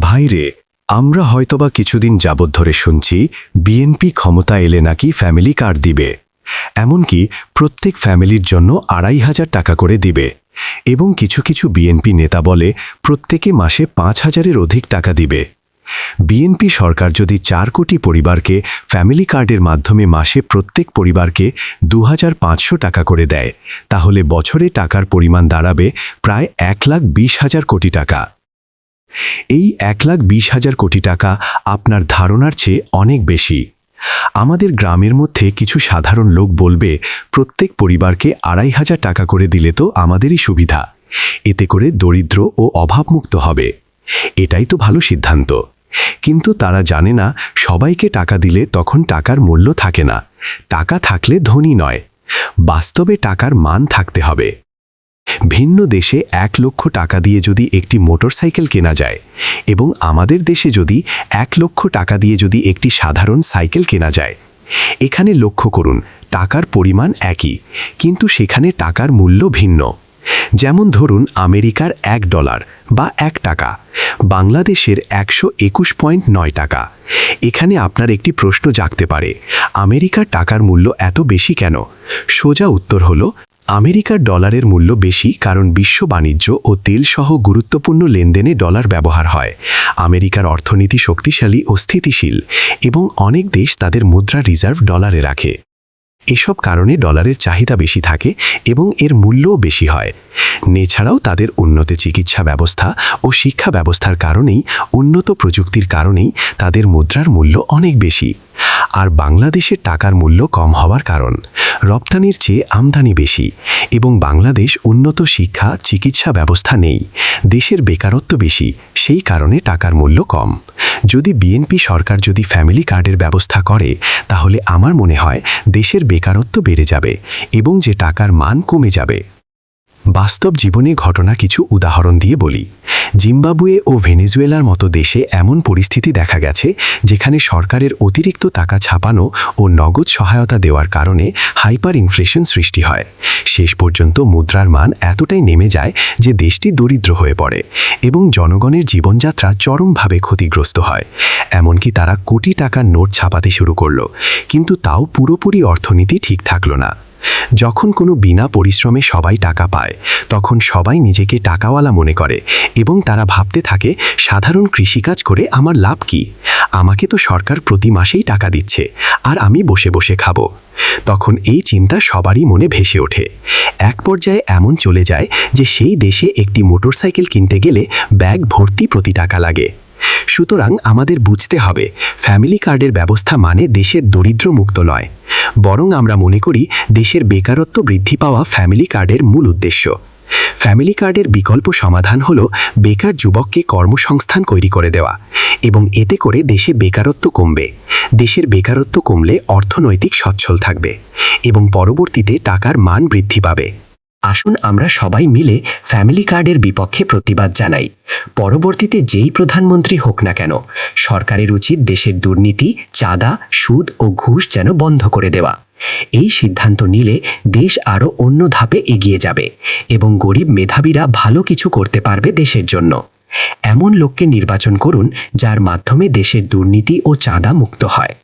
ভাইরে আমরা হয়তোবা কিছুদিন যাবৎ ধরে শুনছি বিএনপি ক্ষমতা এলে নাকি ফ্যামিলি কার্ড দিবে। এমনকি প্রত্যেক ফ্যামিলির জন্য আড়াই হাজার টাকা করে দিবে। এবং কিছু কিছু বিএনপি নেতা বলে প্রত্যেকে মাসে পাঁচ হাজারের অধিক টাকা দিবে। বিএনপি সরকার যদি চার কোটি পরিবারকে ফ্যামিলি কার্ডের মাধ্যমে মাসে প্রত্যেক পরিবারকে দু হাজার পাঁচশো টাকা করে দেয়, তাহলে বছরে টাকার পরিমাণ দাঁড়াবে প্রায় এক লাখ বিশ হাজার কোটি টাকা। এই এক লাখ বিশ হাজার কোটি টাকা আপনার ধারণার চেয়ে অনেক বেশি। আমাদের গ্রামের মধ্যে কিছু সাধারণ লোক বলবে, প্রত্যেক পরিবারকে আড়াই হাজার টাকা করে দিলে তো আমাদেরই সুবিধা। এতে করে দরিদ্র ও অভাবমুক্ত হবে। এটাই তো ভালো সিদ্ধান্ত। কিন্তু তারা জানে না, সবাইকে টাকা দিলে তখন টাকার মূল্য থাকে না। টাকা থাকলে ধনী নয়। বাস্তবে টাকার মান থাকতে হবে। ভিন্ন দেশে এক লক্ষ টাকা দিয়ে যদি একটি মোটরসাইকেল কেনা যায় এবং আমাদের দেশে যদি এক লক্ষ টাকা দিয়ে যদি একটি সাধারণ সাইকেল কেনা যায়, এখানে লক্ষ্য করুন, টাকার পরিমাণ একই, কিন্তু সেখানে টাকার মূল্য ভিন্ন। যেমন ধরুন, আমেরিকার এক ডলার বা এক টাকা, বাংলাদেশের একশো একুশ পয়েন্ট নয় টাকা। এখানে আপনার একটি প্রশ্ন জাগতে পারে, আমেরিকার টাকার মূল্য এত বেশি কেন? সোজা উত্তর হলো আমেরিকার ডলারের মূল্য বেশি কারণ বিশ্ব বাণিজ্য ও তেলসহ গুরুত্বপূর্ণ লেনদেনে ডলার ব্যবহার হয়। আমেরিকার অর্থনীতি শক্তিশালী ও স্থিতিশীল এবং অনেক দেশ তাদের মুদ্রা রিজার্ভ ডলারে রাখে। এসব কারণে ডলারের চাহিদা বেশি থাকে এবং এর মূল্যও বেশি হয়। এছাড়াও তাদের উন্নত চিকিৎসা ব্যবস্থা ও শিক্ষা ব্যবস্থার কারণেই, উন্নত প্রযুক্তির কারণেই তাদের মুদ্রার মূল্য অনেক বেশি। আর বাংলাদেশের টাকার মূল্য কম হওয়ার কারণ। রপ্তানির চেয়ে আমদানি বেশি এবং বাংলাদেশ উন্নত শিক্ষা, চিকিৎসা ব্যবস্থা নেই। দেশের বেকারত্ব বেশি, সেই কারণে টাকার মূল্য কম। যদি বিএনপি সরকার যদি ফ্যামিলি কার্ডের ব্যবস্থা করে, তাহলে আমার মনে হয় দেশের বেকারত্ব বেড়ে যাবে এবং যে টাকার মান কমে যাবে। বাস্তব জীবনে ঘটনা কিছু উদাহরণ দিয়ে বলি। জিম্বাবুয়ে ও ভেনেজুয়েলার মতো দেশে এমন পরিস্থিতি দেখা গেছে, যেখানে সরকারের অতিরিক্ত টাকা ছাপানো ও নগদ সহায়তা দেওয়ার কারণে হাইপার ইনফ্লেশন সৃষ্টি হয়। শেষ পর্যন্ত মুদ্রার মান এতটাই নেমে যায় যে দেশটি দরিদ্র হয়ে পড়ে এবং জনগণের জীবনযাত্রা চরমভাবে ক্ষতিগ্রস্ত হয়। এমনকি তারা কোটি টাকার নোট ছাপাতে শুরু করল, কিন্তু তাও পুরোপুরি অর্থনীতি ঠিক থাকল না। যখন কোনো বিনা পরিশ্রমে সবাই টাকা পায়, তখন সবাই নিজেকে টাকাওয়ালা মনে করে এবং তারা ভাবতে থাকে, সাধারণ কৃষিকাজ করে আমার লাভ কি? আমাকে তো সরকার প্রতি মাসেই টাকা দিচ্ছে, আর আমি বসে বসে খাব। তখন এই চিন্তা সবারই মনে ভেসে ওঠে। এক পর্যায়ে এমন চলে যায় যে সেই দেশে একটি মোটরসাইকেল কিনতে গেলে ব্যাগ ভর্তি প্রতি টাকা লাগে। সুতরাং আমাদের বুঝতে হবে, ফ্যামিলি কার্ডের ব্যবস্থা মানে দেশের দরিদ্র মুক্ত নয়। বরং আমরা মনে করি দেশের বেকারত্ব বৃদ্ধি পাওয়া ফ্যামিলি কার্ডের মূল উদ্দেশ্য। ফ্যামিলি কার্ডের বিকল্প সমাধান হল বেকার যুবককে কর্মসংস্থান তৈরি করে দেওয়া এবং এতে করে দেশে বেকারত্ব কমবে। দেশের বেকারত্ব কমলে অর্থনৈতিক সচ্ছল থাকবে এবং পরবর্তীতে টাকার মান বৃদ্ধি পাবে। আসুন আমরা সবাই মিলে ফ্যামিলি কার্ডের বিপক্ষে প্রতিবাদ জানাই। পরবর্তীতে যেই প্রধানমন্ত্রী হোক না কেন, সরকারের উচিত দেশের দুর্নীতি, চাঁদা, সুদ ও ঘুষ যেন বন্ধ করে দেওয়া। এই সিদ্ধান্ত নিলে দেশ আরও অন্য ধাপে এগিয়ে যাবে এবং গরিব মেধাবীরা ভালো কিছু করতে পারবে দেশের জন্য। এমন লোককে নির্বাচন করুন যার মাধ্যমে দেশের দুর্নীতি ও চাঁদা মুক্ত হয়।